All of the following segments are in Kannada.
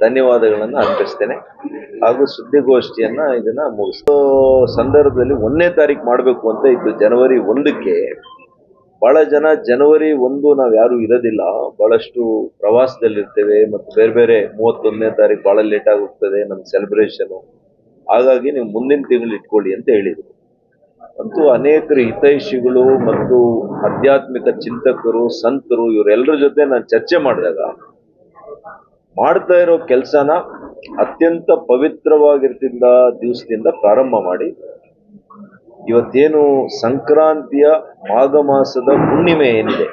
ಧನ್ಯವಾದಗಳನ್ನು ಅರ್ಪಿಸ್ತೇನೆ. ಹಾಗೂ ಸುದ್ದಿಗೋಷ್ಠಿಯನ್ನ ಇದನ್ನ ಮುಗಿಸೋ ಸಂದರ್ಭದಲ್ಲಿ ಒಂದನೇ ತಾರೀಕು ಮಾಡಬೇಕು ಅಂತ ಇತ್ತು ಜನವರಿ ಒಂದಕ್ಕೆ. ಬಹಳ ಜನ ಜನವರಿ ಒಂದು ನಾವು ಯಾರು ಇರೋದಿಲ್ಲ. ಬಹಳಷ್ಟು ಪ್ರವಾಸದಲ್ಲಿರ್ತೇವೆ ಮತ್ತು ಬೇರೆ ಬೇರೆ ಮೂವತ್ತೊಂದನೇ ತಾರೀಕು ಬಹಳ ಲೇಟ್ ಆಗೋಗ್ತದೆ ನಮ್ಮ ಸೆಲೆಬ್ರೇಷನ್ ಹಾಗಾಗಿ ನೀವು ಮುಂದಿನ ತಿಂಗಳು ಇಟ್ಕೊಳ್ಳಿ ಅಂತ ಹೇಳಿದರು. ಅಂತೂ ಅನೇಕರು ಹಿತೈಷಿಗಳು ಮತ್ತು ಆಧ್ಯಾತ್ಮಿಕ ಚಿಂತಕರು, ಸಂತರು ಇವರೆಲ್ಲರ ಜೊತೆ ನಾನು ಚರ್ಚೆ ಮಾಡಿದಾಗ ಮಾಡ್ತಾ ಇರೋ ಕೆಲಸನ ಅತ್ಯಂತ ಪವಿತ್ರವಾಗಿರ್ತಿದ್ದ ದಿವಸದಿಂದ ಪ್ರಾರಂಭ ಮಾಡಿ, ಇವತ್ತೇನು ಸಂಕ್ರಾಂತಿಯ ಮಾಘ ಮಾಸದ ಹುಣ್ಣಿಮೆ ಏನಿದೆ,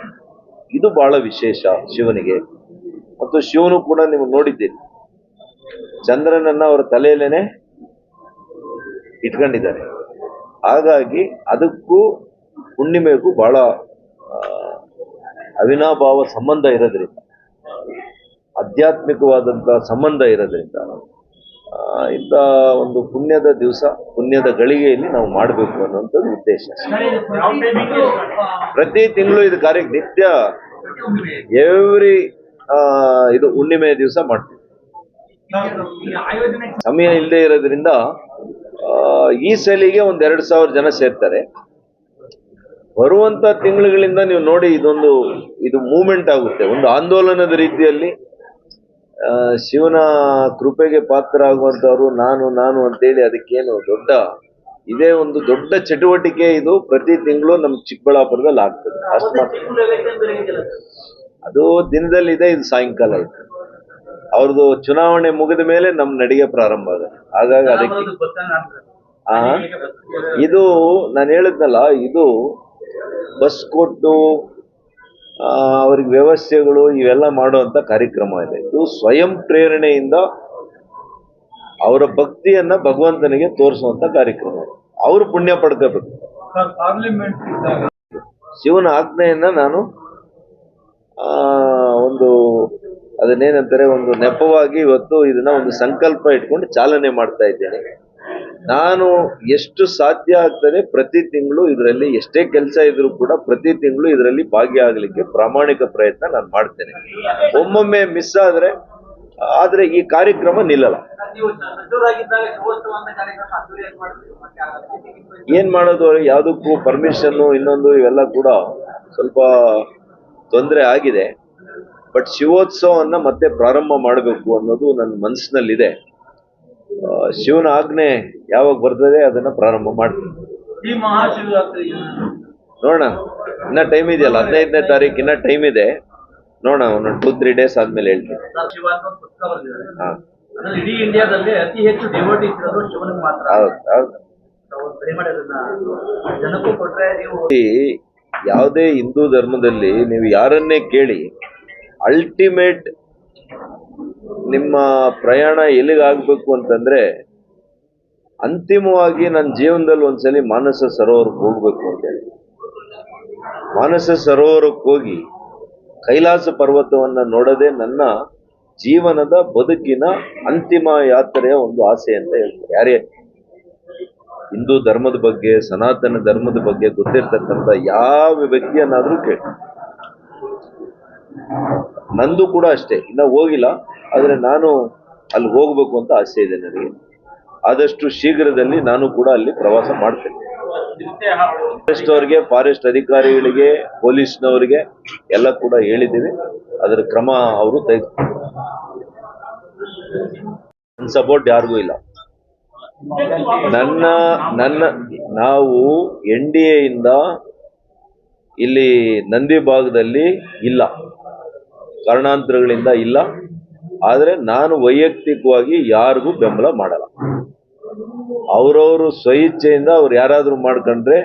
ಇದು ಬಹಳ ವಿಶೇಷ ಶಿವನಿಗೆ. ಮತ್ತು ಶಿವನು ಕೂಡ ನೀವು ನೋಡಿದ್ದೀರಿ ಚಂದ್ರನನ್ನ ಅವರ ತಲೆಯಲ್ಲೇನೆ ಇಟ್ಕೊಂಡಿದ್ದಾರೆ ಹಾಗಾಗಿ ಅದಕ್ಕೂ ಹುಣ್ಣಿಮೆಗೂ ಬಹಳ ಅವಿನಾಭಾವ ಸಂಬಂಧ ಇರೋದ್ರಿಂದ ಆಧ್ಯಾತ್ಮಿಕವಾದಂತಹ ಸಂಬಂಧ ಇರೋದ್ರಿಂದ ಇಂಥ ಒಂದು ಪುಣ್ಯದ ದಿವಸ, ಪುಣ್ಯದ ಗಳಿಗೆಯಲ್ಲಿ ನಾವು ಮಾಡಬೇಕು ಅನ್ನೋಂಥದ್ದು ಉದ್ದೇಶ. ಪ್ರತಿ ತಿಂಗಳು ಇದು ಕಾರ್ಯ ನಿತ್ಯ ಎವ್ರಿ ಇದು ಹುಣ್ಣಿಮೆ ದಿವಸ ಮಾಡ್ತೀವಿ. ಸಮಯ ಇಲ್ಲದೆ ಇರೋದ್ರಿಂದ ಈ ಸಲಿಗೆ ಒಂದ್ ಎರಡ್ ಸಾವಿರ ಜನ ಸೇರ್ತಾರೆ. ಬರುವಂತ ತಿಂಗಳುಗಳಿಂದ ನೀವು ನೋಡಿ ಇದೊಂದು, ಇದು ಮೂವ್ಮೆಂಟ್ ಆಗುತ್ತೆ. ಒಂದು ಆಂದೋಲನದ ರೀತಿಯಲ್ಲಿ ಆ, ಶಿವನ ಕೃಪೆಗೆ ಪಾತ್ರ ಆಗುವಂತವ್ರು ನಾನು ನಾನು ಅಂತೇಳಿ ಅದಕ್ಕೇನು ದೊಡ್ಡ ಇದೇ ಒಂದು ದೊಡ್ಡ ಚಟುವಟಿಕೆ ಇದು. ಪ್ರತಿ ತಿಂಗಳು ನಮ್ಮ ಚಿಕ್ಕಬಳ್ಳಾಪುರದಲ್ಲಿ ಆಗ್ತದೆ. ಅದು ದಿನದಲ್ಲಿ ಇದೆ ಇದು ಸಾಯಂಕಾಲ ಇದೆ. ಅವ್ರದ್ದು ಚುನಾವಣೆ ಮುಗಿದ ಮೇಲೆ ನಮ್ಮ ನಡಿಗೆ ಪ್ರಾರಂಭ ಆಗುತ್ತೆ. ಹಾಗಾಗಿ ಅದಕ್ಕೆ ಆ ಇದು ನಾನು ಹೇಳಿದ್ನಲ್ಲ ಇದು ಬಸ್ ಕೊಟ್ಟು ಅವ್ರಿಗೆ ವ್ಯವಸ್ಥೆಗಳು ಇವೆಲ್ಲ ಮಾಡುವಂತ ಕಾರ್ಯಕ್ರಮ ಇದೆ. ಇದು ಸ್ವಯಂ ಪ್ರೇರಣೆಯಿಂದ ಅವರ ಭಕ್ತಿಯನ್ನ ಭಗವಂತನಿಗೆ ತೋರಿಸುವಂತ ಕಾರ್ಯಕ್ರಮ. ಅವರು ಪುಣ್ಯ ಪಡ್ಕೋಬೇಕು. ಶಿವನ ಆಜ್ಞೆಯನ್ನ ನಾನು ಆ ಒಂದು ಅದನ್ನೇನಂತಾರೆ ಒಂದು ನೆಪವಾಗಿ ಇವತ್ತು ಇದನ್ನ ಒಂದು ಸಂಕಲ್ಪ ಇಟ್ಕೊಂಡು ಚಾಲನೆ ಮಾಡ್ತಾ ಇದ್ದೇನೆ. ನಾನು ಎಷ್ಟು ಸಾಧ್ಯ ಆಗ್ತದೆ ಪ್ರತಿ ತಿಂಗಳು ಇದರಲ್ಲಿ ಎಷ್ಟೇ ಕೆಲಸ ಇದ್ರೂ ಕೂಡ ಪ್ರತಿ ತಿಂಗಳು ಇದರಲ್ಲಿ ಭಾಗಿಯಾಗಲಿಕ್ಕೆ ಪ್ರಾಮಾಣಿಕ ಪ್ರಯತ್ನ ನಾನು ಮಾಡ್ತೇನೆ. ಒಮ್ಮೊಮ್ಮೆ ಮಿಸ್ ಆದ್ರೆ ಆದ್ರೆ ಈ ಕಾರ್ಯಕ್ರಮ ನಿಲ್ಲಲ್ಲ. ಏನ್ ಮಾಡೋದು ಯಾವುದಕ್ಕೂ ಪರ್ಮಿಷನ್ ಇನ್ನೊಂದು ಇವೆಲ್ಲ ಕೂಡ ಸ್ವಲ್ಪ ತೊಂದರೆ ಆಗಿದೆ. ಬಟ್ ಶಿವೋತ್ಸವನ್ನ ಮತ್ತೆ ಪ್ರಾರಂಭ ಮಾಡಬೇಕು ಅನ್ನೋದು ನನ್ನ ಮನಸ್ಸಿನಲ್ಲಿದೆ ಶಿವನ ಆಜ್ಞೆ ಯಾವಾಗ ಬರ್ತದೆ ಅದನ್ನ ಪ್ರಾರಂಭ ಮಾಡ್ತೀವಿ ನೋಡೋಣ ಇನ್ನ ಟೈಮ್ ಇದೆಯಲ್ಲ ಹದಿನೈದನೇ ತಾರೀಕು ಇನ್ನ ಟೈಮ್ ಇದೆ. ನೋಡೋಣ ಒಂದೊಂದು ಟೂ ತ್ರೀ ಡೇಸ್ ಆದ್ಮೇಲೆ ಹೇಳ್ತೀನಿ. ಹಾ. ಇಡೀ ಇಂಡಿಯಾದಲ್ಲಿ ಅತಿ ಹೆಚ್ಚು ಡಿವೋಟಿಸ್ ಇರೋದು ಶಿವನಿಗೆ ಮಾತ್ರ. ಜನಕ್ಕೂ ಕೊಟ್ರೆ ನೀವು ಯಾವುದೇ ಹಿಂದೂ ಧರ್ಮದಲ್ಲಿ ನೀವು ಯಾರನ್ನೇ ಕೇಳಿ ಅಲ್ಟಿಮೇಟ್ ನಿಮ್ಮ ಪ್ರಯಾಣ ಎಲ್ಲಿಗಾಗಬೇಕು ಅಂತಂದ್ರೆ ಅಂತಿಮವಾಗಿ ನನ್ನ ಜೀವನದಲ್ಲಿ ಒಂದ್ಸಲಿ ಮಾನಸ ಸರೋವರಕ್ಕೆ ಹೋಗ್ಬೇಕು ಅಂತ ಹೇಳಿ. ಮಾನಸ ಸರೋವರಕ್ಕೆ ಹೋಗಿ ಕೈಲಾಸ ಪರ್ವತವನ್ನ ನೋಡದೆ ನನ್ನ ಜೀವನದ ಬದುಕಿನ ಅಂತಿಮ ಯಾತ್ರೆಯ ಒಂದು ಆಸೆ ಅಂತ ಹೇಳ್ತಾರೆ. ಯಾರೇ ಹಿಂದೂ ಧರ್ಮದ ಬಗ್ಗೆ, ಸನಾತನ ಧರ್ಮದ ಬಗ್ಗೆ ಗೊತ್ತಿರ್ತಕ್ಕಂಥ ಯಾವ ವ್ಯಕ್ತಿಯನ್ನಾದ್ರೂ ಕೇಳಿ. ನಂದು ಕೂಡ ಅಷ್ಟೇ. ಇನ್ನ ಹೋಗಿಲ್ಲ. ಆದ್ರೆ ನಾನು ಅಲ್ಲಿ ಹೋಗ್ಬೇಕು ಅಂತ ಆಸೆ ಇದೆ ನನಗೆ. ಆದಷ್ಟು ಶೀಘ್ರದಲ್ಲಿ ನಾನು ಕೂಡ ಅಲ್ಲಿ ಪ್ರವಾಸ ಮಾಡ್ತೇನೆ. ಫಾರೆಸ್ಟ್ ಅವರಿಗೆ ಫಾರೆಸ್ಟ್ ಅಧಿಕಾರಿಗಳಿಗೆ, ಪೊಲೀಸ್ನವರಿಗೆ ಎಲ್ಲ ಕೂಡ ಹೇಳಿದ್ದೀವಿ. ಅದರ ಕ್ರಮ ಅವರು ತೆಗೆದು ನನ್ನ ಸಪೋರ್ಟ್ ಯಾರಿಗೂ ಇಲ್ಲ. ನನ್ನ ನನ್ನ, ನಾವು ಎನ್ ಡಿ ಎಯಿಂದ ಇಲ್ಲಿ ನಂದಿ ಭಾಗದಲ್ಲಿ ಇಲ್ಲ. ಕಾರಣಾಂತರಗಳಿಂದ ಇಲ್ಲ. ಆದರೆ ನಾನು ವೈಯಕ್ತಿಕವಾಗಿ ಯಾರಿಗೂ ಬೆಂಬಲ ಮಾಡಲ್ಲ. ಅವರವರು ಸ್ವಇಚ್ಛೆಯಿಂದ ಅವ್ರು ಯಾರಾದ್ರೂ ಮಾಡ್ಕೊಂಡ್ರೆ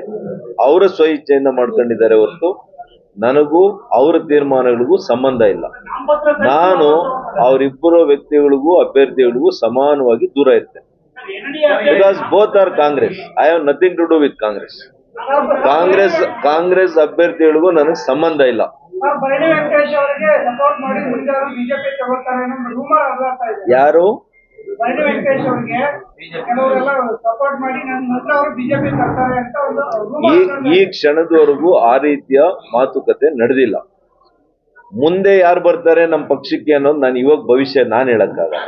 ಅವರ ಸ್ವಇಚ್ಛೆಯಿಂದ ಮಾಡ್ಕೊಂಡಿದ್ದಾರೆ ಹೊರತು ನನಗೂ ಅವರ ತೀರ್ಮಾನಗಳಿಗೂ ಸಂಬಂಧ ಇಲ್ಲ. ನಾನು ಅವರಿಬ್ಬರು ವ್ಯಕ್ತಿಗಳಿಗೂ, ಅಭ್ಯರ್ಥಿಗಳಿಗೂ ಸಮಾನವಾಗಿ ದೂರ ಇರ್ತೇನೆ. Because both are Congress I have nothing to do with Congress Congress Congress ಅಭ್ಯರ್ಥಿಗಳಿಗೂ ನನಗೆ ಸಂಬಂಧ ಇಲ್ಲ. ಸರ್ ಬರಡಿ ವೆಂಕಟೇಶ್ ಅವರಿಗೆ ಸಪೋರ್ಟ್ ಮಾಡಿ ಮುಂದೆ ಅವರು ಬಿಜೆಪಿ ತಗೋತಾರೆ ಅನ್ನೋ ರೂಮರ್ ಹರಿದಾಡ್ತಾ ಇದೆ. ಯಾರು? ಬರಡಿ ವೆಂಕಟೇಶ್ ಅವರಿಗೆ. ಕೆಲವರೆಲ್ಲ ಸಪೋರ್ಟ್ ಮಾಡಿ ನನ್ನ ನಂತರ ಅವರು ಬಿಜೆಪಿ ತರ್ತಾರೆ ಅಂತ ಒಂದು ಈ ಈ ಕ್ಷಣದವರೆಗೂ ಆ ರೀತಿಯ ಮಾತುಕತೆ ನಡೆದಿಲ್ಲ. ಮುಂದೆ ಯಾರು ಬರ್ತಾರೆ ನಮ್ಮ ಪಕ್ಷಕ್ಕೆ ಅನ್ನೋದು ನಾನು ಇವಾಗ ಭವಿಷ್ಯ ನಾನು ಹೇಳಕ್ಕಾಗಲ್ಲ.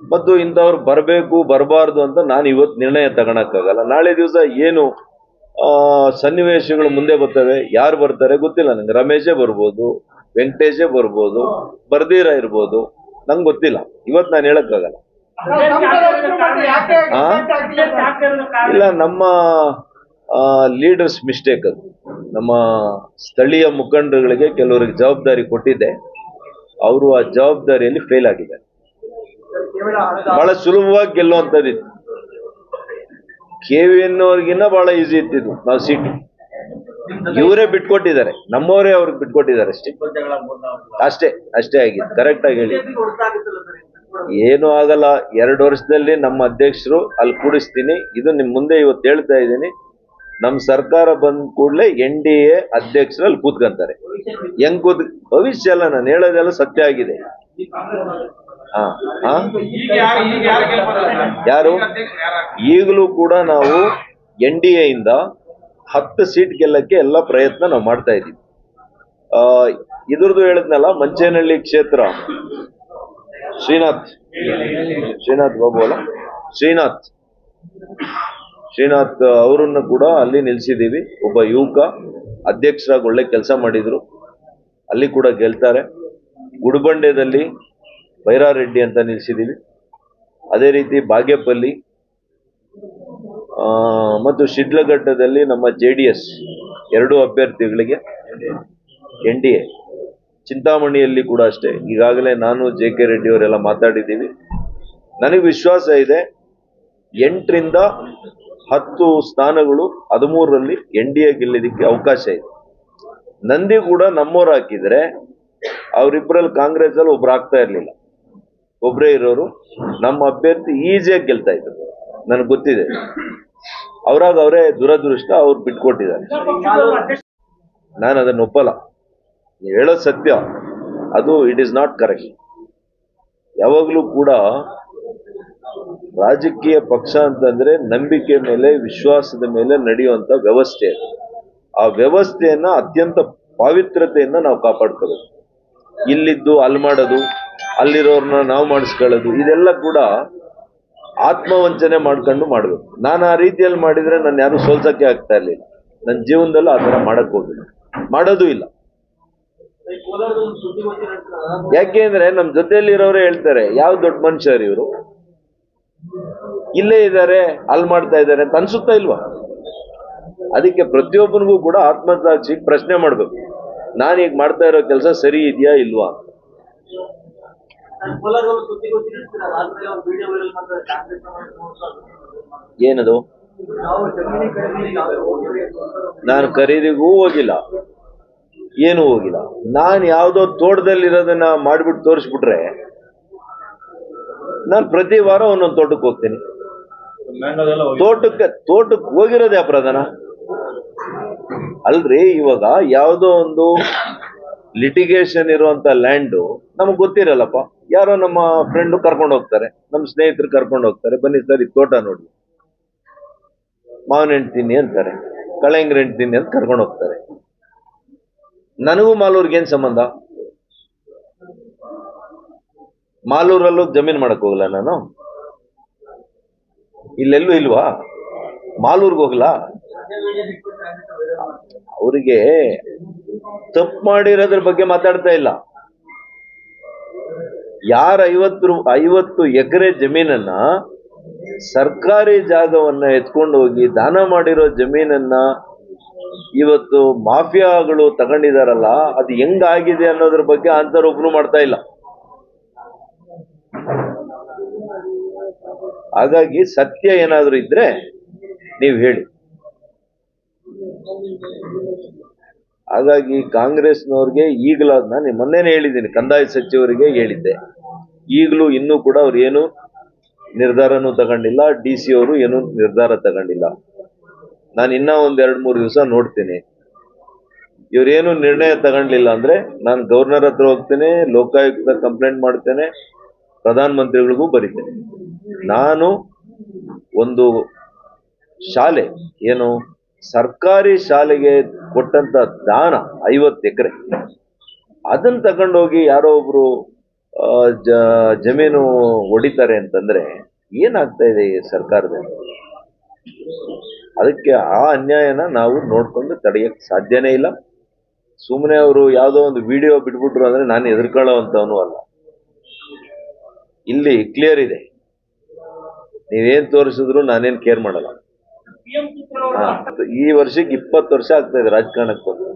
ಮತ್ತು ಇಂಥವ್ರು ಬರಬೇಕು ಬರಬಾರ್ದು ಅಂತ ನಾನು ಇವತ್ತು ನಿರ್ಣಯ ತಗೊಳಕ್ಕಾಗಲ್ಲ. ನಾಳೆ ದಿವಸ ಏನು ಸನ್ನಿವೇಶಗಳು ಮುಂದೆ ಬರ್ತವೆ. ಯಾರು ಬರ್ತಾರೆ ಗೊತ್ತಿಲ್ಲ ನಂಗೆ. ರಮೇಶೇ ಬರ್ಬೋದು, ವೆಂಕಟೇಶೇ ಬರ್ಬೋದು, ಬರ್ದೀರ ಇರ್ಬೋದು. ನಂಗೆ ಗೊತ್ತಿಲ್ಲ. ಇವತ್ತು ನಾನು ಹೇಳಕ್ಕಾಗಲ್ಲ. ಆ? ಇಲ್ಲ, ನಮ್ಮ ಲೀಡರ್ಸ್ ಮಿಸ್ಟೇಕ್ ಅದು. ನಮ್ಮ ಸ್ಥಳೀಯ ಮುಖಂಡರುಗಳಿಗೆ ಕೆಲವರಿಗೆ ಜವಾಬ್ದಾರಿ ಕೊಟ್ಟಿದ್ದೆ. ಅವರು ಆ ಜವಾಬ್ದಾರಿಯಲ್ಲಿ ಫೇಲ್ ಆಗಿದ್ದಾರೆ. ಬಹಳ ಸುಲಭವಾಗಿ ಗೆಲ್ಲುವಂಥದ್ದಿತ್ತು. ಕೆ ವಿ ಎನ್ ಅವ್ರಿಗಿನ್ನ ಬಹಳ ಈಸಿ ಇತ್ತಿದ್ರು ನಾವು ಸೀಟು ಇವರೇ ಬಿಟ್ಕೊಟ್ಟಿದ್ದಾರೆ. ನಮ್ಮವರೇ ಅವ್ರಿಗೆ ಬಿಟ್ಕೊಟ್ಟಿದ್ದಾರೆ ಅಷ್ಟೇ. ಅಷ್ಟೇ ಅಷ್ಟೇ ಆಗಿದೆ ಕರೆಕ್ಟ್ ಆಗಿ ಹೇಳಿ. ಏನೂ ಆಗಲ್ಲ. ಎರಡು ವರ್ಷದಲ್ಲಿ ನಮ್ಮ ಅಧ್ಯಕ್ಷರು ಅಲ್ಲಿ ಕೂಡಿಸ್ತೀನಿ. ಇದು ನಿಮ್ ಮುಂದೆ ಇವತ್ತು ಹೇಳ್ತಾ ಇದ್ದೀನಿ. ನಮ್ ಸರ್ಕಾರ ಬಂದ ಕೂಡಲೇ ಎನ್ ಡಿ ಎ ಅಧ್ಯಕ್ಷರು ಅಲ್ಲಿ ಕೂತ್ಕೊಂತಾರೆ. ಹೆಂಗ್ ಕೂತ್ ಭವಿಷ್ಯ ಅಲ್ಲ, ನಾನು ಹೇಳೋದೆಲ್ಲ ಸತ್ಯ ಆಗಿದೆ. ಯಾರು ಈಗ ಯಾರು ಯಾರು? ಯಾರು ಈಗಲೂ ಕೂಡ ನಾವು ಎನ್ ಡಿ ಎ ಇಂದ ಹತ್ತು ಸೀಟ್ ಗೆಲ್ಲಕ್ಕೆ ಎಲ್ಲ ಪ್ರಯತ್ನ ನಾವು ಮಾಡ್ತಾ ಇದ್ದೀವಿ. ಆ ಇದ್ರದ್ದು ಹೇಳಿದ್ನಲ್ಲ ಮಂಚೇನಹಳ್ಳಿ ಕ್ಷೇತ್ರ. ಶ್ರೀನಾಥ್. ಶ್ರೀನಾಥ್ ಬಾಬು ಅಲ್ಲ ಶ್ರೀನಾಥ್. ಶ್ರೀನಾಥ್ ಅವರನ್ನು ಕೂಡ ಅಲ್ಲಿ ನಿಲ್ಸಿದ್ದೀವಿ. ಒಬ್ಬ ಯುವಕ ಅಧ್ಯಕ್ಷರಾಗಿ ಒಳ್ಳೆ ಕೆಲಸ ಮಾಡಿದ್ರು. ಅಲ್ಲಿ ಕೂಡ ಗೆಲ್ತಾರೆ. ಗುಡಿಬಂಡೆದಲ್ಲಿ ಬೈರಾರೆಡ್ಡಿ ಅಂತ ನಿಲ್ಲಿಸಿದ್ದೀವಿ ಅದೇ ರೀತಿ ಬಾಗೇಪಲ್ಲಿ ಮತ್ತು ಶಿಡ್ಲಘಟ್ಟದಲ್ಲಿ ನಮ್ಮ ಜೆ ಡಿ ಎಸ್ ಎರಡು ಅಭ್ಯರ್ಥಿಗಳಿಗೆ ಎನ್ ಡಿ ಎ. ಚಿಂತಾಮಣಿಯಲ್ಲಿ ಕೂಡ ಅಷ್ಟೇ. ಈಗಾಗಲೇ ನಾನು ಜೆ ಕೆ ರೆಡ್ಡಿ ಅವರೆಲ್ಲ ಮಾತಾಡಿದ್ದೀವಿ. ನನಗೆ ವಿಶ್ವಾಸ ಇದೆ, ಎಂಟರಿಂದ ಹತ್ತು ಸ್ಥಾನಗಳು ಹದಿಮೂರರಲ್ಲಿ ಎನ್ ಡಿ ಎ ಗೆಲ್ಲೋದಕ್ಕೆ ಅವಕಾಶ ಇದೆ. ನಂದಿ ಕೂಡ ನಮ್ಮವ್ರು ಹಾಕಿದರೆ ಅವರಿಬ್ಬರಲ್ಲಿ ಕಾಂಗ್ರೆಸ್ ಅಲ್ಲಿ ಒಬ್ರು ಆಗ್ತಾ ಇರ್ಲಿಲ್ಲ. ಒಬ್ಬರೇ ಇರೋರು, ನಮ್ಮ ಅಭ್ಯರ್ಥಿ ಈಸಿಯಾಗಿ ಗೆಲ್ತಾ ಇದ್ರು. ನನಗೆ ಗೊತ್ತಿದೆ. ಅವ್ರಾಗ ಅವರೇ ದುರದೃಷ್ಟ, ಅವ್ರು ಬಿಟ್ಕೊಟ್ಟಿದ್ದಾರೆ. ನಾನು ಅದನ್ನು ಒಪ್ಪಲ್ಲ. ನೀವು ಹೇಳೋದು ಸತ್ಯ. ಅದು ಇಟ್ ಈಸ್ ನಾಟ್ ಕರೆಕ್ಟ್ ಯಾವಾಗಲೂ ಕೂಡ ರಾಜಕೀಯ ಪಕ್ಷ ಅಂತಂದ್ರೆ ನಂಬಿಕೆ ಮೇಲೆ, ವಿಶ್ವಾಸದ ಮೇಲೆ ನಡೆಯುವಂತ ವ್ಯವಸ್ಥೆ. ಆ ವ್ಯವಸ್ಥೆಯನ್ನ ಅತ್ಯಂತ ಪಾವಿತ್ರತೆಯಿಂದ ನಾವು ಕಾಪಾಡ್ಕೋಬೇಕು. ಇಲ್ಲಿದ್ದು, ಅಲ್ಲಿ ಮಾಡೋದು ಅಲ್ಲಿರೋರ್ನ ನಾವು ಮಾಡಿಸ್ಕೊಳ್ಳೋದು, ಇದೆಲ್ಲ ಕೂಡ ಆತ್ಮವಂಚನೆ ಮಾಡ್ಕೊಂಡು ಮಾಡ್ಬೇಕು. ನಾನು ಆ ರೀತಿಯಲ್ಲಿ ಮಾಡಿದ್ರೆ ನಾನು ಯಾರು ಸೋಲ್ಸಕ್ಕೆ ಆಗ್ತಾ ಇರ್ಲಿಲ್ಲ. ನನ್ನ ಜೀವನದಲ್ಲೂ ಆ ಥರ ಮಾಡಕ್ ಹೋಗಿಲ್ಲ. ಮಾಡೋದು ಇಲ್ಲ. ಯಾಕೆ ಅಂದ್ರೆ ನಮ್ಮ ಜೊತೆಯಲ್ಲಿ ಇರೋರೇ ಹೇಳ್ತಾರೆ, ಯಾವ ದೊಡ್ಡ ಮನುಷ್ಯರು ಇವರು? ಇಲ್ಲೇ ಇದ್ದಾರೆ, ಅಲ್ಲಿ ಮಾಡ್ತಾ ಇದ್ದಾರೆ ಅಂತ ಅನ್ಸುತ್ತಾ ಇಲ್ವಾ? ಅದಕ್ಕೆ ಪ್ರತಿಯೊಬ್ಬನಿಗೂ ಕೂಡ ಆತ್ಮಸಾಕ್ಷಿ ಪ್ರಶ್ನೆ ಮಾಡ್ಬೇಕು. ನಾನು ಈಗ ಮಾಡ್ತಾ ಇರೋ ಕೆಲಸ ಸರಿ ಇದೆಯಾ ಇಲ್ವಾ? ಏನದು. ನಾನು ಖರೀದಿಗೂ ಹೋಗಿಲ್ಲ. ಏನು ಹೋಗಿಲ್ಲ. ನಾನು ಯಾವುದೋ ತೋಟದಲ್ಲಿರೋದನ್ನ ಮಾಡ್ಬಿಟ್ಟು ತೋರಿಸ್ಬಿಟ್ರೆ ನಾನು ಪ್ರತಿ ವಾರ ಒಂದೊಂದು ತೋಟಕ್ಕೆ ಹೋಗ್ತೀನಿ. ತೋಟಕ್ಕೆ ತೋಟಕ್ಕೆ ಹೋಗಿರೋದೇ ಅಪರಾಧನ ಅಲ್ರಿ ಇವಾಗ ಯಾವುದೋ ಒಂದು ಲಿಟಿಗೇಷನ್ ಇರುವಂತ ಲ್ಯಾಂಡು ನಮಗೆ ಗೊತ್ತಿರಲ್ಲಪ್ಪ. ಯಾರೋ ನಮ್ಮ ಫ್ರೆಂಡ್ ಕರ್ಕೊಂಡು ಹೋಗ್ತಾರೆ. ನಮ್ಮ ಸ್ನೇಹಿತರು ಕರ್ಕೊಂಡು ಹೋಗ್ತಾರೆ. ಬನ್ನಿ ಸರ್, ಈ ತೋಟ ನೋಡಿ. ಮಾವಿನ ಹಣ್ಣು ತಿನ್ನಿ ಅಂತಾರೆ. ಕಳೆಂಗ್ರ ಹಣ್ಣು ತಿನ್ನಿ ಅಂತ ಕರ್ಕೊಂಡು ಹೋಗ್ತಾರೆ. ನನಗೂ ಮಾಲೂರ್ಗೆ ಏನ್ ಸಂಬಂಧ? ಮಾಲೂರಲ್ಲೂ ಜಮೀನ್ ಮಾಡಕ್ ಹೋಗಲ್ಲ ನಾನು? ಇಲ್ಲೆಲ್ಲೂ ಇಲ್ವಾ? ಮಾಲೂರ್ಗೆ ಹೋಗ್ಲಾ? ಅವರಿಗೆ ತಪ್ಪು ಮಾಡಿರೋದ್ರ ಬಗ್ಗೆ ಮಾತಾಡ್ತಾ ಇಲ್ಲ. ಯಾರ ಐವತ್ತು ಐವತ್ತು ಎಕರೆ ಜಮೀನನ್ನ ಸರ್ಕಾರಿ ಜಾಗವನ್ನ ಎತ್ಕೊಂಡು ಹೋಗಿ ದಾನ ಮಾಡಿರೋ ಜಮೀನನ್ನ ಇವತ್ತು ಮಾಫಿಯಾಗಳು ತಗೊಂಡಿದಾರಲ್ಲ, ಅದು ಹೆಂಗಾಗಿದೆ ಅನ್ನೋದ್ರ ಬಗ್ಗೆ ಒಬ್ರು ಮಾಡ್ತಾ ಇಲ್ಲ. ಹಾಗಾಗಿ ಸತ್ಯ ಏನಾದ್ರೂ ಇದ್ರೆ ನೀವು ಹೇಳಿ. ಹಾಗಾಗಿ ಕಾಂಗ್ರೆಸ್ನವ್ರಿಗೆ ಈಗಲೂ ನಾನು ಮೊನ್ನೆನೇ ಹೇಳಿದ್ದೀನಿ, ಕಂದಾಯ ಸಚಿವರಿಗೆ ಹೇಳಿದ್ದೆ. ಈಗಲೂ ಇನ್ನೂ ಕೂಡ ಅವ್ರು ಏನು ನಿರ್ಧಾರನೂ ತಗೊಂಡಿಲ್ಲ, ಡಿ ಸಿ ಅವರು ಏನು ನಿರ್ಧಾರ ತಗೊಂಡಿಲ್ಲ. ನಾನು ಇನ್ನೂ ಒಂದು ಎರಡು ಮೂರು ದಿವಸ ನೋಡ್ತೀನಿ. ಇವರೇನು ನಿರ್ಣಯ ತಗೊಂಡಿಲ್ಲ ಅಂದ್ರೆ ನಾನು ಗವರ್ನರ್ ಹತ್ರ ಹೋಗ್ತೇನೆ, ಲೋಕಾಯುಕ್ತ ಕಂಪ್ಲೇಂಟ್ ಮಾಡ್ತೇನೆ, ಪ್ರಧಾನಮಂತ್ರಿಗಳಿಗೂ ಬರೀತೇನೆ. ನಾನು ಒಂದು ಶಾಲೆ, ಏನು ಸರ್ಕಾರಿ ಶಾಲೆಗೆ ಕೊಟ್ಟಂತ ದಾನ ಐವತ್ತು ಎಕರೆ. ಅದನ್ನ ತಗೊಂಡೋಗಿ ಯಾರೋ ಒಬ್ರು ಜಮೀನು ಹೊಡಿತಾರೆ ಅಂತಂದ್ರೆ ಏನಾಗ್ತಾ ಇದೆ ಈ ಸರ್ಕಾರದಲ್ಲಿ? ಅದಕ್ಕೆ ಆ ಅನ್ಯಾಯನ ನಾವು ನೋಡ್ಕೊಂಡು ತಡೆಯಕ್ ಸಾಧ್ಯನೇ ಇಲ್ಲ. ಸುಮ್ಮನೆ ಅವರು ಯಾವುದೋ ಒಂದು ವಿಡಿಯೋ ಬಿಟ್ಬಿಟ್ರು ಅಂದ್ರೆ ನಾನು ಎದುರ್ಕೊಳ್ಳೋ ಅಂತವನು ಅಲ್ಲ. ಇಲ್ಲಿ ಕ್ಲಿಯರ್ ಇದೆ. ನೀವೇನು ತೋರಿಸಿದ್ರು ನಾನೇನ್ ಕೇರ್ ಮಾಡಲ್ಲ. ಈ ವರ್ಷಕ್ಕೆ ಇಪ್ಪತ್ತು ವರ್ಷ ಆಗ್ತಾ ಇದೆ ರಾಜಕಾರಣಕ್ಕೆ ಬಂದು.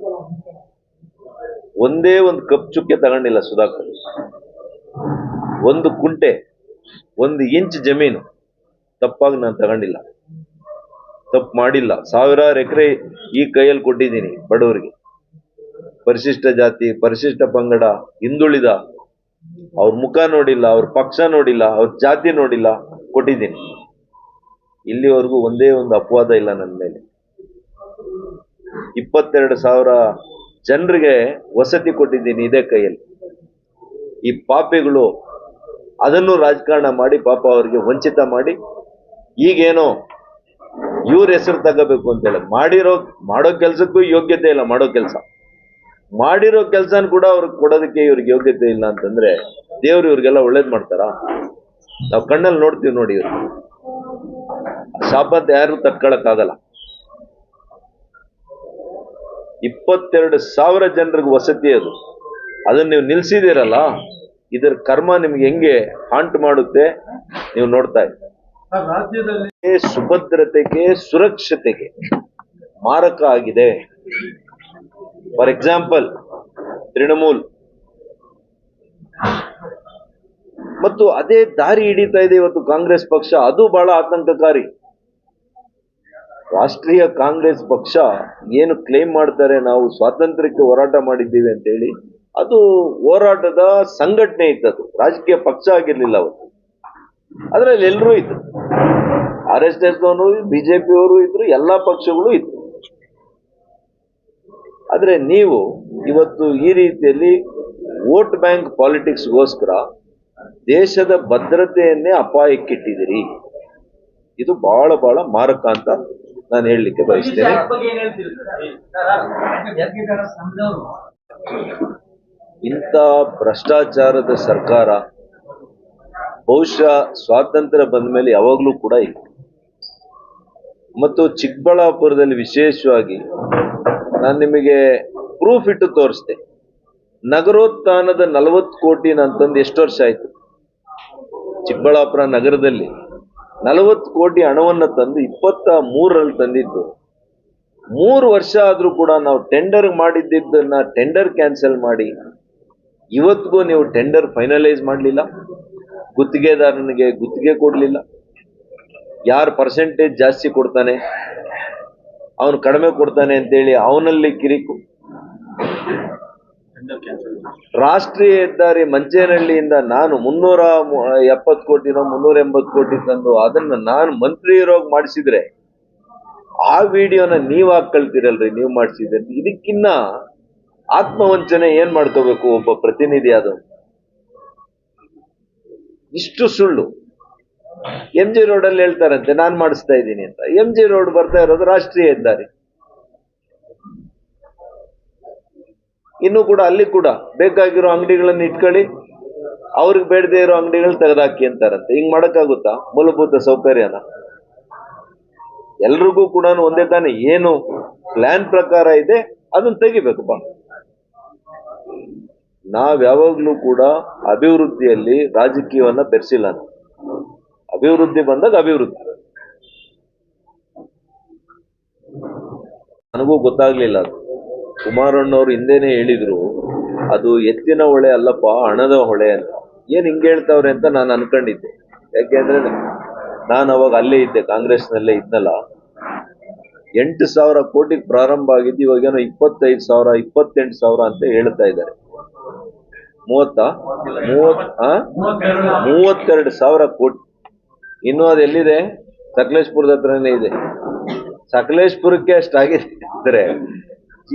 ಒಂದೇ ಒಂದು ಕಪ್ ಚುಕ್ಕೆ ತಗೊಂಡಿಲ್ಲ ಸುಧಾಕರ್. ಒಂದು ಕುಂಟೆ ಒಂದು ಇಂಚ್ ಜಮೀನು ತಪ್ಪಾಗಿ ನಾನು ತಗೊಂಡಿಲ್ಲ. ತಪ್ಪು ಮಾಡಿಲ್ಲ. ಸಾವಿರಾರು ಎಕರೆ ಈ ಕೈಯಲ್ಲಿ ಕೊಟ್ಟಿದ್ದೀನಿ ಬಡವರಿಗೆ. ಪರಿಶಿಷ್ಟ ಜಾತಿ ಪರಿಶಿಷ್ಟ ಪಂಗಡ ಹಿಂದುಳಿದ ಅವ್ರ ಮುಖ ನೋಡಿಲ್ಲ ಅವ್ರ ಪಕ್ಷ ನೋಡಿಲ್ಲ ಅವ್ರ ಜಾತಿ ನೋಡಿಲ್ಲ ಕೊಟ್ಟಿದ್ದೀನಿ. ಇಲ್ಲಿವರೆಗೂ ಒಂದೇ ಒಂದು ಅಪವಾದ ಇಲ್ಲ ನನ್ನ ಮೇಲೆ. ಇಪ್ಪತ್ತೆರಡು ಸಾವಿರ ಜನರಿಗೆ ವಸತಿ ಕೊಟ್ಟಿದ್ದೀನಿ ಇದೇ ಕೈಯಲ್ಲಿ. ಈ ಪಾಪಿಗಳು ಅದನ್ನು ರಾಜಕಾರಣ ಮಾಡಿ ಪಾಪ ಅವರಿಗೆ ವಂಚಿತ ಮಾಡಿ ಈಗೇನೋ ಇವ್ರ ಹೆಸರು ತಗೋಬೇಕು ಅಂತೇಳಿ ಮಾಡಿರೋ, ಮಾಡೋ ಕೆಲಸಕ್ಕೂ ಯೋಗ್ಯತೆ ಇಲ್ಲ, ಮಾಡೋ ಕೆಲಸ. ಮಾಡಿರೋ ಕೆಲಸನ ಕೂಡ ಅವ್ರಿಗೆ ಕೊಡೋದಕ್ಕೆ ಇವ್ರಿಗೆ ಯೋಗ್ಯತೆ ಇಲ್ಲ ಅಂತಂದ್ರೆ ದೇವ್ರು ಇವ್ರಿಗೆಲ್ಲ ಒಳ್ಳೇದ್ ಮಾಡ್ತಾರಾ? ನಾವು ಕಣ್ಣಲ್ಲಿ ನೋಡ್ತೀವಿ ನೋಡಿ ಇವ್ರು. ಶಾಪತ್ ಯಾರು ತಟ್ಕೊಳಕ್ಕಾಗಲ್ಲ ಇಪ್ಪತ್ತೆರಡು ಸಾವಿರ ಜನರಿಗೆ ವಸತಿ ಅದು. ಅದನ್ನ ನೀವು ನಿಲ್ಸಿದಿರಲ್ಲ ಇದರ ಕರ್ಮ ನಿಮ್ಗೆ ಹೆಂಗೆ ಹಾಂಟ್ ಮಾಡುತ್ತೆ ನೀವು ನೋಡ್ತಾ ಇದ್ದೀರಿ ರಾಜ್ಯದಲ್ಲಿ ಸುಭದ್ರತೆಗೆ ಸುರಕ್ಷತೆಗೆ ಮಾರಕ ಆಗಿದೆ. For example Trinamool. ಮತ್ತು ಅದೇ ದಾರಿ ಹಿಡಿತಾ ಇದೆ ಇವತ್ತು ಕಾಂಗ್ರೆಸ್ ಪಕ್ಷ. ಅದು ಬಹಳ ಆತಂಕಕಾರಿ. ರಾಷ್ಟ್ರೀಯ ಕಾಂಗ್ರೆಸ್ ಪಕ್ಷ ಏನು ಕ್ಲೇಮ್ ಮಾಡ್ತಾರೆ ನಾವು ಸ್ವಾತಂತ್ರ್ಯಕ್ಕೆ ಹೋರಾಟ ಮಾಡಿದ್ದೀವಿ ಅಂತ ಹೇಳಿ ಅದು ಹೋರಾಟದ ಸಂಘಟನೆ ಇತ್ತದು ರಾಜಕೀಯ ಪಕ್ಷ ಆಗಿರ್ಲಿಲ್ಲ ಅವತ್ತು. ಅದ್ರಲ್ಲಿ ಎಲ್ಲರೂ ಇದ್ರು. R S S B BJP ಅವರು ಇದ್ರು, ಎಲ್ಲಾ ಪಕ್ಷಗಳು ಇದ್ರು. ಆದರೆ ನೀವು ಇವತ್ತು ಈ ರೀತಿಯಲ್ಲಿ ವೋಟ್ ಬ್ಯಾಂಕ್ ಪಾಲಿಟಿಕ್ಸ್ಗೋಸ್ಕರ ದೇಶದ ಭದ್ರತೆಯನ್ನೇ ಅಪಾಯಕ್ಕಿಟ್ಟಿದ್ದೀರಿ. ಇದು ಬಹಳ ಬಹಳ ಮಾರಕ ಅಂತ ನಾನು ಹೇಳಲಿಕ್ಕೆ ಬಯಸ್ತೇನೆ. ಇಂಥ ಭ್ರಷ್ಟಾಚಾರದ ಸರ್ಕಾರ ಬಹುಶಃ ಸ್ವಾತಂತ್ರ್ಯ ಬಂದ ಮೇಲೆ ಯಾವಾಗಲೂ ಕೂಡ ಇತ್ತು ಮತ್ತು ಚಿಕ್ಕಬಳ್ಳಾಪುರದಲ್ಲಿ ವಿಶೇಷವಾಗಿ ನಾನು ನಿಮಗೆ ಪ್ರೂಫ್ ಇಟ್ಟು ತೋರಿಸ್ದೆ ನಗರೋತ್ಥಾನದ ನಲವತ್ತು ಕೋಟಿ ನಾನು ತಂದು ಎಷ್ಟು ವರ್ಷ ಆಯ್ತು? ಚಿಕ್ಕಬಳ್ಳಾಪುರ ನಗರದಲ್ಲಿ ನಲವತ್ತು ಕೋಟಿ ಹಣವನ್ನು ತಂದು ಇಪ್ಪತ್ತ ಮೂರರಲ್ಲಿ ತಂದಿದ್ದು. ಮೂರು ವರ್ಷ ಆದರೂ ಕೂಡ ನಾವು ಟೆಂಡರ್ ಮಾಡಿದ್ದನ್ನ ಟೆಂಡರ್ ಕ್ಯಾನ್ಸಲ್ ಮಾಡಿ, ಇವತ್ತಿಗೂ ನೀವು ಟೆಂಡರ್ ಫೈನಲೈಸ್ ಮಾಡಲಿಲ್ಲ. ಗುತ್ತಿಗೆದಾರನಿಗೆ ಗುತ್ತಿಗೆ ಕೊಡಲಿಲ್ಲ. ಯಾರು ಪರ್ಸೆಂಟೇಜ್ ಜಾಸ್ತಿ ಕೊಡ್ತಾನೆ, ಅವನು ಕಡಿಮೆ ಕೊಡ್ತಾನೆ ಅಂತೇಳಿ ಅವನಲ್ಲಿ ಕಿರಿಕು. ರಾಷ್ಟ್ರೀಯ ಹೆದ್ದಾರಿ ಮಂಚೇನಹಳ್ಳಿಯಿಂದ ನಾನು ಮುನ್ನೂರ ಎಪ್ಪತ್ತು ಕೋಟಿನೋ ಮುನ್ನೂರ ಎಂಬತ್ತು ಕೋಟಿ ತಂದು ಅದನ್ನ ನಾನು ಮಂತ್ರಿ ಇರೋಗ್ ಮಾಡಿಸಿದ್ರೆ ಆ ವಿಡಿಯೋನ ನೀವ್ ಹಾಕೊಳ್ತೀರಲ್ರಿ ನೀವು ಮಾಡಿಸಿದ್ರೆ. ಇದಕ್ಕಿನ್ನ ಆತ್ಮವಂಚನೆ ಏನ್ ಮಾಡ್ಕೋಬೇಕು ಒಬ್ಬ ಪ್ರತಿನಿಧಿ ಆದವನು ಇಷ್ಟು ಸುಳ್ಳು. ಎಂ ಜಿ ರೋಡ್ ಅಲ್ಲಿ ಹೇಳ್ತಾರಂತೆ, ನಾನ್ ಮಾಡಿಸ್ತಾ ಇದ್ದೀನಿ ಅಂತ. ಎಂ ಜಿ ರೋಡ್ ಬರ್ತಾ ಇರೋದು ರಾಷ್ಟ್ರೀಯ ಹೆದ್ದಾರಿ. ಇನ್ನು ಕೂಡ ಅಲ್ಲಿ ಕೂಡ ಬೇಕಾಗಿರೋ ಅಂಗಡಿಗಳನ್ನು ಇಟ್ಕೊಳ್ಳಿ. ಅವ್ರಿಗೆ ಬೇಡದೆ ಇರೋ ಅಂಗಡಿಗಳು ತೆಗೆದಾಕಿ ಅಂತಾರಂತೆ. ಹಿಂಗ್ ಮಾಡೋಕ್ಕಾಗುತ್ತಾ? ಮೂಲಭೂತ ಸೌಕರ್ಯನ? ಎಲ್ರಿಗೂ ಕೂಡ ಒಂದೇ ತಾನೇ. ಏನು ಪ್ಲಾನ್ ಪ್ರಕಾರ ಇದೆ, ಅದನ್ನ ಬಾ ನಾವ್ ಯಾವಾಗ್ಲೂ ಕೂಡ ಅಭಿವೃದ್ಧಿಯಲ್ಲಿ ರಾಜಕೀಯವನ್ನ ಬೆರೆಸಿಲ್ಲ ಅಭಿವೃದ್ಧಿ ಬಂದಾಗ ಅಭಿವೃದ್ಧಿ. ನನಗೂ ಗೊತ್ತಾಗ್ಲಿಲ್ಲ ಅದು. ಕುಮಾರಣ್ಣವ್ರು ಹಿಂದೆನೆ ಹೇಳಿದ್ರು, ಅದು ಎತ್ತಿನ ಹೊಳೆ ಅಲ್ಲಪ್ಪ, ಹಣದ ಹೊಳೆ ಅಂತ. ಏನ್ ಹಿಂಗೆ ಹೇಳ್ತಾವ್ರೆ ಅಂತ ನಾನು ಅನ್ಕೊಂಡಿದ್ದೆ. ಯಾಕೆಂದ್ರೆ ನಾನು ಅವಾಗ ಅಲ್ಲೇ ಇದ್ದೆ, ಕಾಂಗ್ರೆಸ್ನಲ್ಲೇ ಇದ್ನಲ್ಲ. ಎಂಟು ಸಾವಿರ ಕೋಟಿಗೆ ಪ್ರಾರಂಭ ಆಗಿದ್ದು ಇವಾಗೇನೋ ಇಪ್ಪತ್ತೈದು ಸಾವಿರ, ಇಪ್ಪತ್ತೆಂಟು ಸಾವಿರ ಅಂತ ಹೇಳ್ತಾ ಇದ್ದಾರೆ. ಮೂವತ್ತಾ? ಮೂವತ್ ಮೂವತ್ತೆರಡು ಸಾವಿರ ಕೋಟಿ. ಇನ್ನು ಅದು ಎಲ್ಲಿದೆ? ಸಕಲೇಶ್ಪುರದ ಹತ್ರನೇ ಇದೆ. ಸಕಲೇಶ್ಪುರಕ್ಕೆ ಅಷ್ಟಾಗಿದೆ ಅಂದ್ರೆ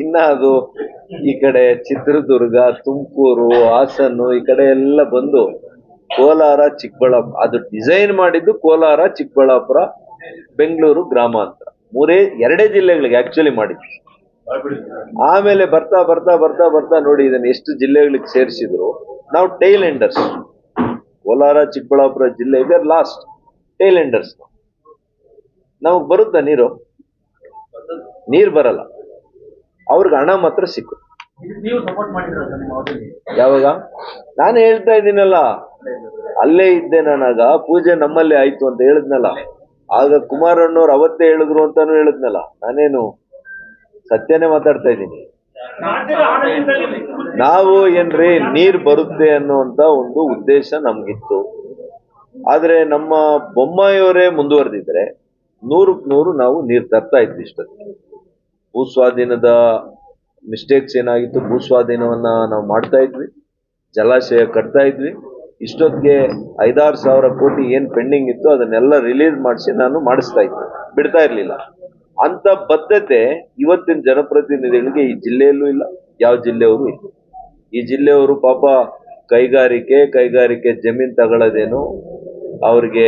ಇನ್ನ ಅದು ಈ ಕಡೆ ಚಿತ್ರದುರ್ಗ, ತುಮಕೂರು ಹಾಸನ್ನು ಈ ಕಡೆ ಎಲ್ಲ ಬಂದು ಕೋಲಾರ ಚಿಕ್ಕಬಳ್ಳಾಪುರ ಅದು ಡಿಸೈನ್ ಮಾಡಿದ್ದು ಕೋಲಾರ, ಚಿಕ್ಕಬಳ್ಳಾಪುರ, ಬೆಂಗಳೂರು ಗ್ರಾಮಾಂತರ ಮೂರೇ, ಎರಡೇ ಜಿಲ್ಲೆಗಳಿಗೆ ಆಕ್ಚುಲಿ ಮಾಡಿದ್ದು. ಆಮೇಲೆ ಬರ್ತಾ ಬರ್ತಾ ಬರ್ತಾ ಬರ್ತಾ ನೋಡಿ ಇದನ್ನ ಎಷ್ಟು ಜಿಲ್ಲೆಗಳಿಗೆ ಸೇರಿಸಿದ್ರು. ನಾವು ಟೈಲ್ ಎಂಡರ್ಸ್ ಕೋಲಾರ, ಚಿಕ್ಕಬಳ್ಳಾಪುರ ಜಿಲ್ಲೆ ಇದೆ ಲಾಸ್ಟ್ ಟೈಲ್ ಎಂಡರ್ಸ್ ನಮಗ್ ಬರುತ್ತಾ ನೀರು? ನೀರು ಬರಲ್ಲ. ಅವ್ರಿಗೆ ಹಣ ಮಾತ್ರ ಸಿಕ್ಕುತ್ತೆ ಯಾವಾಗ? ನಾನು ಹೇಳ್ತಾ ಇದ್ದೀನಲ್ಲ. ಅಲ್ಲೇ ಇದ್ದೆ ನಾನಾಗ. ಪೂಜೆ ನಮ್ಮಲ್ಲೇ ಆಯ್ತು ಅಂತ ಹೇಳಿದ್ನಲ್ಲ. ಆಗ ಕುಮಾರಣ್ಣವ್ರು ಅವತ್ತೇ ಹೇಳಿದ್ರು ಅಂತಾನು ಹೇಳಿದ್ನಲ್ಲ. ನಾನೇನು ಸತ್ಯನೇ ಮಾತಾಡ್ತಾ ಇದ್ದೀನಿ. ನಾವು ಏನ್ರಿ ನೀರ್ ಬರುತ್ತೆ ಅನ್ನುವಂತ ಒಂದು ಉದ್ದೇಶ ನಮ್ಗಿತ್ತು. ಆದ್ರೆ ನಮ್ಮ ಬೊಮ್ಮಾಯಿಯವರೇ ಮುಂದುವರೆದಿದ್ರೆ ನೂರಕ್ ನೂರು ನಾವು ನೀರ್ ತರ್ತಾ ಇದ್ವಿ ಇಷ್ಟೊತ್ತಿಗೆ. ಭೂಸ್ವಾಧೀನದ ಮಿಸ್ಟೇಕ್ಸ್ ಏನಾಗಿತ್ತು? ಭೂಸ್ವಾಧೀನವನ್ನು ನಾವು ಮಾಡ್ತಾ ಇದ್ವಿ. ಜಲಾಶಯ ಕಟ್ತಾ ಇದ್ವಿ. ಇಷ್ಟೊತ್ತಿಗೆ ಐದಾರು ಸಾವಿರ ಕೋಟಿ ಏನು ಪೆಂಡಿಂಗ್ ಇತ್ತು, ಅದನ್ನೆಲ್ಲ ರಿಲೀಸ್ ಮಾಡಿಸಿ ನಾನು ಮಾಡಿಸ್ತಾ ಇದ್ದೆ. ಬಿಡ್ತಾ ಇರಲಿಲ್ಲ. ಅಂತ ಬದ್ಧತೆ ಇವತ್ತಿನ ಜನಪ್ರತಿನಿಧಿಗಳಿಗೆ ಈ ಜಿಲ್ಲೆಯಲ್ಲೂ ಇಲ್ಲ, ಯಾವ ಜಿಲ್ಲೆಯವರು ಇಲ್ಲ. ಈ ಜಿಲ್ಲೆಯವರು ಪಾಪ ಕೈಗಾರಿಕೆ ಕೈಗಾರಿಕೆ ಜಮೀನು ತಗೊಳ್ಳೋದೇನು, ಅವ್ರಿಗೆ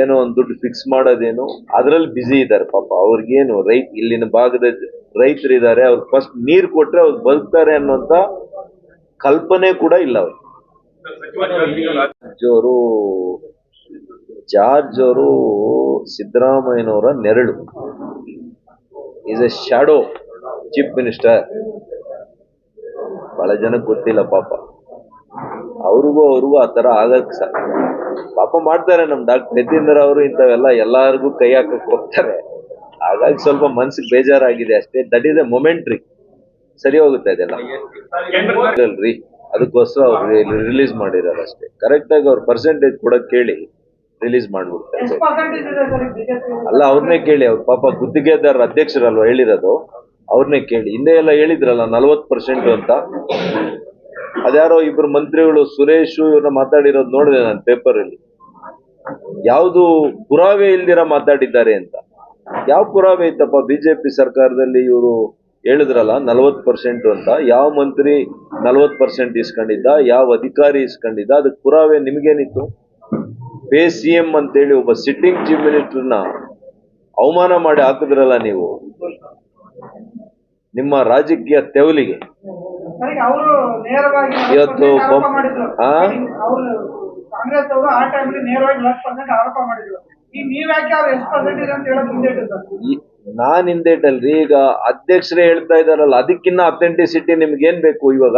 ಏನೋ ಒಂದು ದುಡ್ಡು ಫಿಕ್ಸ್ ಮಾಡೋದೇನು, ಅದ್ರಲ್ಲಿ ಬ್ಯುಸಿ ಇದ್ದಾರೆ ಪಾಪ. ಅವ್ರಿಗೇನು ರೈತ, ಇಲ್ಲಿನ ಭಾಗದ ರೈತರಿದ್ದಾರೆ, ಅವ್ರು ಫಸ್ಟ್ ನೀರ್ ಕೊಟ್ರೆ ಅವ್ರು ಬದುಕ್ತಾರೆ ಅನ್ನೋಂತ ಕಲ್ಪನೆ ಕೂಡ ಇಲ್ಲ ಅವ್ರು ಜಾರ್ಜ್ ಅವರು ಜಾರ್ಜ್ ಅವರು ಸಿದ್ದರಾಮಯ್ಯನವರ ನೆರಳು. Is a shadow chief minister ಬಹಳ ಜನಕ್ಕೆ ಗೊತ್ತಿಲ್ಲ ಪಾಪ. ಅವ್ರಿಗೂ ಅವ್ರಿಗೂ ಆ ತರ ಆಗಕ್ಕೆ ಸ ಪಾಪ ಮಾಡ್ತಾರೆ ನಮ್ ಡಾಕ್ಟರ್ ನಿತೇಂದ್ರ ಅವರು ಇಂಥವೆಲ್ಲ ಎಲ್ಲಾರ್ಗು ಕೈ ಹಾಕಕ್ ಹೋಗ್ತಾರೆ. ಹಾಗಾಗಿ ಸ್ವಲ್ಪ ಮನ್ಸಿಗೆ ಬೇಜಾರಾಗಿದೆ ಅಷ್ಟೇ. ದಟ್ ಇಸ್ ಎ ಮೊಮೆಂಟ್ರಿ ಸರಿ ಹೋಗುತ್ತೆ ಅದೆಲ್ಲ. ಅಲ್ರಿ ಅದಕ್ಕೋಸ್ಕರ ಅವ್ರು ರಿಲೀಸ್ ಮಾಡಿರೋದು ಅಷ್ಟೇ. ಕರೆಕ್ಟ್ ಆಗಿ ಅವ್ರ ಪರ್ಸೆಂಟೇಜ್ ಕೂಡ ಕೇಳಿ ರಿಲೀಸ್ ಮಾಡ್ಬಿಡ್ತಾರೆ. ಅಲ್ಲ ಅವ್ರನ್ನೇ ಕೇಳಿ. ಅವ್ರ ಪಾಪ ಗುತ್ತಿಗೆದಾರ ಅಧ್ಯಕ್ಷರಲ್ವ ಹೇಳಿರೋದು? ಅವ್ರನ್ನೇ ಕೇಳಿ. ಹಿಂದೆ ಎಲ್ಲ ಹೇಳಿದ್ರಲ್ಲ ನಲ್ವತ್ ಪರ್ಸೆಂಟ್ ಅಂತ. ಅದ್ಯಾರೋ ಇಬ್ರು ಮಂತ್ರಿಗಳು ಸುರೇಶ್ ಇವ್ರನ್ನ ಮಾತಾಡಿರೋದು ನೋಡಿದೆ ನಾನು ಪೇಪರ್ ಅಲ್ಲಿ. ಯಾವುದು ಪುರಾವೆ ಇಲ್ದಿರ ಮಾತಾಡಿದ್ದಾರೆ ಅಂತ. ಯಾವ ಪುರಾವೆ ಇತ್ತಪ್ಪ? ಬಿಜೆಪಿ ಸರ್ಕಾರದಲ್ಲಿ ಇವರು ಹೇಳಿದ್ರಲ್ಲ ನಲ್ವತ್ ಪರ್ಸೆಂಟ್ ಅಂತ. ಯಾವ ಮಂತ್ರಿ ನಲ್ವತ್ ಪರ್ಸೆಂಟ್ ಇಸ್ಕೊಂಡಿದ್ದ ಯಾವ ಅಧಿಕಾರಿ ಇಸ್ಕೊಂಡಿದ್ದ ಅದಕ್ಕೆ ಪುರಾವೆ ನಿಮ್ಗೇನಿತ್ತು? ಪೇ ಸಿ ಎಂ ಅಂತೇಳಿ ಒಬ್ಬ ಸಿಟ್ಟಿಂಗ್ ಚೀಫ್ ಮಿನಿಸ್ಟರ್ನ ಅವಮಾನ ಮಾಡಿ ಹಾಕಿದ್ರಲ್ಲ ನೀವು? ನಿಮ್ಮ ರಾಜಕೀಯ ತೆವಲಿಗೆ. ಇವತ್ತು 10% ಆರೋಪ ಆ? ಅವರು ಕಾಂಗ್ರೆಸ್ ಅವರು ಆ ಟೈಮಲ್ಲಿ ನೇರವಾಗಿ ಲಕ್ಷ ಪರ್ಸೆಂಟ್ ಆರೋಪ ಮಾಡಿದ್ರು. ಈಗ ನೀವ್ ಯಾಕೆ ಅವ್ರು ಎಷ್ಟು ಪರ್ಸೆಂಟೇಜ್ ಅಂತ ಹೇಳಕ್ ಮುಂದೆ ನಾನ್ ಹಿಂದೇಟಲ್ರಿ ಈಗ ಅಧ್ಯಕ್ಷರೇ ಹೇಳ್ತಾ ಇದಾರಲ್ಲ ಅದಕ್ಕಿನ್ನ ಅಥೆಂಟಿಸಿಟಿ ನಿಮ್ಗೆ ಏನ್ ಬೇಕು ಇವಾಗ?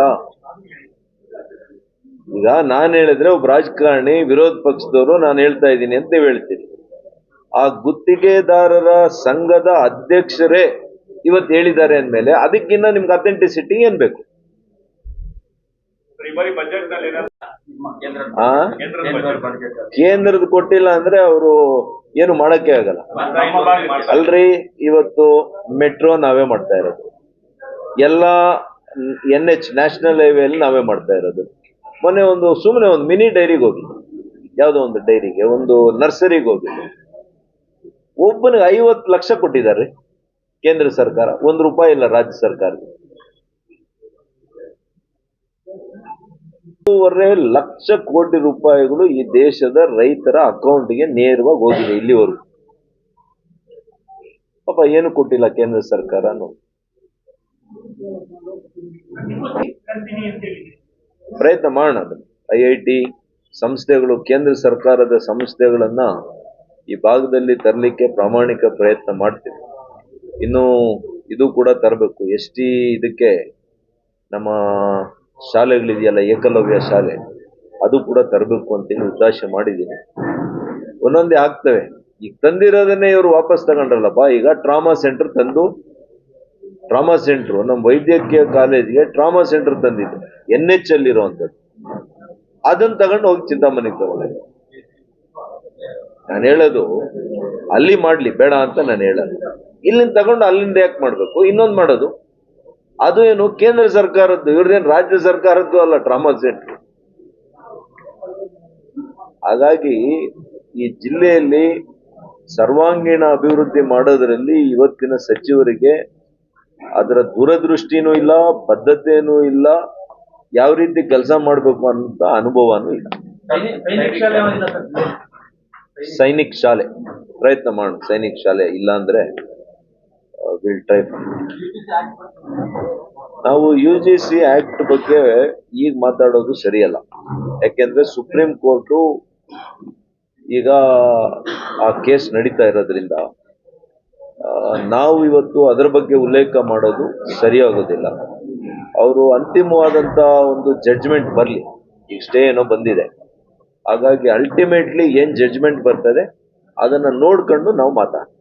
ಈಗ ನಾನು ಹೇಳಿದ್ರೆ ಒಬ್ಬ ರಾಜಕಾರಣಿ ವಿರೋಧ ಪಕ್ಷದವರು ನಾನು ಹೇಳ್ತಾ ಇದ್ದೀನಿ ಅಂತ ಹೇಳ್ತೀನಿ ಆ ಗುತ್ತಿಗೆದಾರರ ಸಂಘದ ಅಧ್ಯಕ್ಷರೇ ಇವತ್ತು ಹೇಳಿದ್ದಾರೆ ಅಂದ್ಮೇಲೆ ಅದಕ್ಕಿನ್ನ ನಿಮ್ಗೆ ಅಥೆಂಟಿಸಿಟಿ ಏನ್ ಬೇಕು? ಆ? ಕೇಂದ್ರದ ಕೊಟ್ಟಿಲ್ಲ ಅಂದ್ರೆ ಅವರು ಏನು ಮಾಡಕ್ಕೆ ಆಗಲ್ಲ. ಅಲ್ರಿ, ಇವತ್ತು ಮೆಟ್ರೋ ನಾವೇ ಮಾಡ್ತಾ ಇರೋದು. ಎಲ್ಲ ಎನ್ ಎಚ್ ನ್ಯಾಷನಲ್ ಹೈವೇ ಅಲ್ಲಿ ನಾವೇ ಮಾಡ್ತಾ ಇರೋದು. ಮೊನ್ನೆ ಒಂದು ಸುಮ್ಮನೆ ಒಂದು ಮಿನಿ ಡೈರಿಗೆ ಹೋಗಿ ಯಾವುದೋ ಒಂದು ಡೈರಿಗೆ, ಒಂದು ನರ್ಸರಿಗೆ ಹೋಗಿ ಒಬ್ಬನಿಗೆ ಐವತ್ತು ಲಕ್ಷ ಕೊಟ್ಟಿದ್ದಾರೆ ಕೇಂದ್ರ ಸರ್ಕಾರ. ಒಂದು ರೂಪಾಯಿ ಇಲ್ಲ, ರಾಜ್ಯ ಸರ್ಕಾರಕ್ಕೆ. ಒಂದೂವರೆ ಲಕ್ಷ ಕೋಟಿ ರೂಪಾಯಿಗಳು ಈ ದೇಶದ ರೈತರ ಅಕೌಂಟ್ಗೆ ನೇರವಾಗಿ ಹೋಗಿದೆ ಇಲ್ಲಿವರೆಗೂ. ಪಾಪ ಏನು ಕೊಟ್ಟಿಲ್ಲ ಕೇಂದ್ರ ಸರ್ಕಾರ ಪ್ರಯತ್ನ ಮಾಡೋಣ ಐ ಐ ಟಿ ಸಂಸ್ಥೆಗಳು, ಕೇಂದ್ರ ಸರ್ಕಾರದ ಸಂಸ್ಥೆಗಳನ್ನ ಈ ಭಾಗದಲ್ಲಿ ತರಲಿಕ್ಕೆ ಪ್ರಾಮಾಣಿಕ ಪ್ರಯತ್ನ ಮಾಡ್ತೀವಿ. ಇನ್ನು ಇದು ಕೂಡ ತರಬೇಕು. ಎಸ್ ಟಿ ಇದಕ್ಕೆ ನಮ್ಮ ಶಾಲೆಗಳಿದೆಯಲ್ಲ, ಏಕಲವ್ಯ ಶಾಲೆ. ಅದು ಕೂಡ ತರಬೇಕು ಅಂತೇಳಿ ಉದ್ದೇಶ ಮಾಡಿದ್ದೀನಿ. ಒಂದೊಂದೇ ಆಗ್ತವೆ. ಈಗ ತಂದಿರೋದನ್ನೇ ಇವರು ವಾಪಸ್ ತಗೊಂಡ್ರಲ್ಲಪ್ಪ ಈಗ ಟ್ರಾಮಾ ಸೆಂಟರ್ ತಂದು ಟ್ರಾಮಾ ಸೆಂಟ್ರು ನಮ್ಮ ವೈದ್ಯಕೀಯ ಕಾಲೇಜ್ಗೆ ಟ್ರಾಮಾ ಸೆಂಟರ್ ತಂದಿದ್ದು ಎನ್ ಎಚ್ ಅಲ್ಲಿರುವಂಥದ್ದು. ಅದನ್ನ ತಗೊಂಡು ಹೋಗಿ ಚಿಂತಾಮಣಿಗೆ ತಗೊಂಡೆ ನಾನು ಹೇಳೋದು, ಅಲ್ಲಿ ಮಾಡ್ಲಿ, ಬೇಡ ಅಂತ ನಾನು ಹೇಳೋದು. ಇಲ್ಲಿಂದ ತಗೊಂಡು ಅಲ್ಲಿಂದ ಯಾಕೆ ಮಾಡ್ಬೇಕು? ಇನ್ನೊಂದು ಮಾಡೋದು. ಅದು ಏನು ಕೇಂದ್ರ ಸರ್ಕಾರದ್ದು, ಇವ್ರದೇನು ರಾಜ್ಯ ಸರ್ಕಾರದ್ದು ಅಲ್ಲ, ಟ್ರಾಮಾ ಸೆಂಟರ್. ಹಾಗಾಗಿ ಈ ಜಿಲ್ಲೆಯಲ್ಲಿ ಸರ್ವಾಂಗೀಣ ಅಭಿವೃದ್ಧಿ ಮಾಡೋದ್ರಲ್ಲಿ ಇವತ್ತಿನ ಸಚಿವರಿಗೆ ಅದರ ದೂರದೃಷ್ಟಿನೂ ಇಲ್ಲ, ಬದ್ಧತೆನೂ ಇಲ್ಲ, ಯಾವ ರೀತಿ ಕೆಲಸ ಮಾಡಬೇಕು ಅನ್ನೋ ಅನುಭವನೂ ಇಲ್ಲ. ಸೈನಿಕ ಶಾಲೆ, ಪ್ರಯತ್ನ ಮಾಡೋಣ, ಸೈನಿಕ್ ಶಾಲೆ ಇಲ್ಲ ಅಂದ್ರೆ ವಿಲ್ ಟ್ರೈ ನಾವು ಯು ಜಿ ಸಿ ಆಕ್ಟ್ ಬಗ್ಗೆ ಈಗ ಮಾತಾಡೋದು ಸರಿಯಲ್ಲ. ಯಾಕೆಂದ್ರೆ ಸುಪ್ರೀಂ ಕೋರ್ಟು ಈಗ ಆ ಕೇಸ್ ನಡೀತಾ ಇರೋದ್ರಿಂದ ನಾವು ಇವತ್ತು ಅದರ ಬಗ್ಗೆ ಉಲ್ಲೇಖ ಮಾಡೋದು ಸರಿಯಾಗೋದಿಲ್ಲ. ಅವರು ಅಂತಿಮವಾದಂತ ಒಂದು ಜಡ್ಜ್ಮೆಂಟ್ ಬರಲಿ. ಈಗ ಸ್ಟೇ ಏನೋ ಬಂದಿದೆ. ಹಾಗಾಗಿ ಅಲ್ಟಿಮೇಟ್ಲಿ ಏನ್ ಜಡ್ಜ್ಮೆಂಟ್ ಬರ್ತದೆ, ಅದನ್ನ ನೋಡ್ಕೊಂಡು ನಾವು ಮಾತಾಡ್ತೀವಿ.